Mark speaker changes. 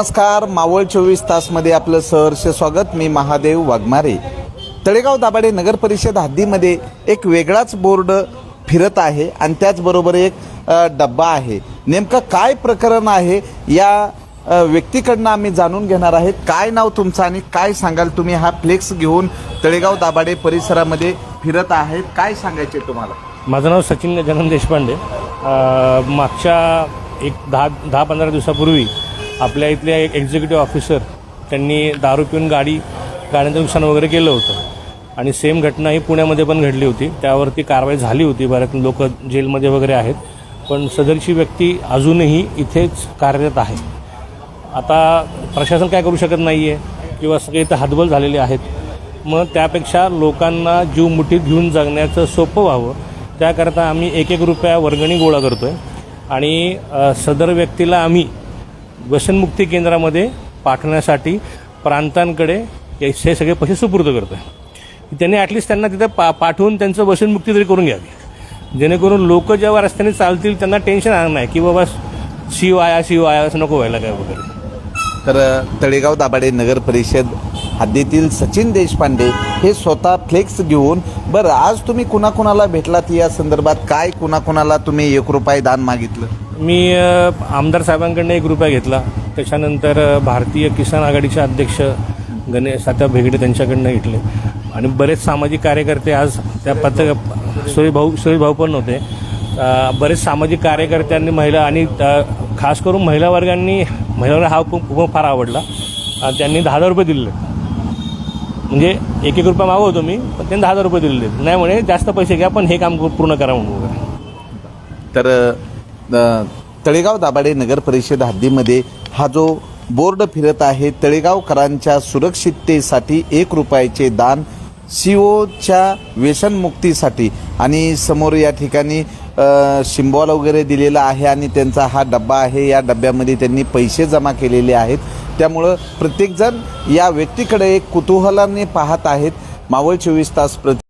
Speaker 1: नमस्कार मावळ चोवीस तासमध्ये आपलं सहर्ष स्वागत. मी महादेव वाघमारे. तळेगाव दाभाडे नगर परिषद हद्दीमध्ये एक वेगळाच बोर्ड फिरत आहे आणि त्याचबरोबर एक डब्बा आहे. नेमकं काय प्रकरण आहे या व्यक्तीकडनं आम्ही जाणून घेणार आहे काय नाव तुमचं आणि काय सांगाल तुम्ही? हा फ्लेक्स घेऊन तळेगाव दाभाडे परिसरामध्ये फिरत आहेत. काय सांगायचे तुम्हाला?
Speaker 2: माझं नाव सचिन गजानन देशपांडे. मागच्या एक दहा दहा पंधरा दिवसापूर्वी आपल्या इथल्या एक एक्झिक्युटिव्ह ऑफिसर त्यांनी दारू पिऊन गाडी गाड्यांचं नुकसान वगैरे केलं होतं. आणि सेम घटना ही पुण्यामध्ये पण घडली होती. त्यावरती कारवाई झाली होती. बऱ्याच लोक जेलमध्ये वगैरे आहेत. पण सदरची व्यक्ती अजूनही इथेच कार्यरत आहे. आता प्रशासन काय करू शकत नाही आहे किंवा सगळे इथं हातबल झालेले आहेत. मग त्यापेक्षा लोकांना जीव मुठीत घेऊन जगण्याचं सोपं व्हावं. त्याकरता आम्ही एक एक रुपया वर्गणी गोळा करतो आहे आणि सदर व्यक्तीला आम्ही व्यसनमुक्ती केंद्रामध्ये पाठवण्यासाठी प्रांतांकडे हे सगळे पैसे सुपूर्द करतो आहे त्यांनी ॲटलिस्ट त्यांना तिथे पा पाठवून त्यांचं व्यसनमुक्ती तरी करून घ्यावी. जेणेकरून लोक जेव्हा रस्त्याने चालतील त्यांना टेन्शन येणार नाही की बाबा शिव आया शिव आया असं नको व्हायला काय वगैरे.
Speaker 1: तर तळेगाव दाभाडे नगर परिषद हद्दीतील सचिन देशपांडे हे स्वतः फ्लेक्स घेऊन बरं आज तुम्ही कुणाकुणाला भेटलात? या संदर्भात काय कुणाकुणाला तुम्ही एक रुपये दान मागितलं?
Speaker 2: मी आमदार साहेबांकडनं एक रुपया घेतला. त्याच्यानंतर भारतीय किसान आघाडीचे अध्यक्ष गणेश आता भेगडे त्यांच्याकडनं घेतले. आणि बरेच सामाजिक कार्यकर्ते आज त्या पत्र सुरेश भाऊ सुरेश भाऊ पण नव्हते बरेच सामाजिक कार्यकर्त्यांनी महिला आणि खास करून महिला वर्गांनी महिलांना हा खूप फार आवडला. त्यांनी दहा हजार रुपये दिले म्हणजे एक एक रुपया मागवतो मी पण त्यांनी दहा हजार रुपये दिलेले. नाही म्हणे जास्त पैसे घ्या पण हे काम पूर्ण करा म्हणून
Speaker 1: तर तळेगाव दाभाडे नगर परिषद हद्दीमध्ये हा जो बोर्ड फिरत आहे तळेगावकरांच्या सुरक्षिततेसाठी एक रुपयाचे दान सीओच्या व्यसनमुक्तीसाठी. आणि समोर या ठिकाणी अ, शिंबॉल वगैरे दिलेला आहे आणि त्यांचा हा डब्बा आहे. या डब्यामध्ये त्यांनी पैसे जमा केलेले आहेत. त्यामुळं प्रत्येकजण या व्यक्तीकडे एक कुतूहलाने पाहत आहेत. मावळ चोवीस तास प्रति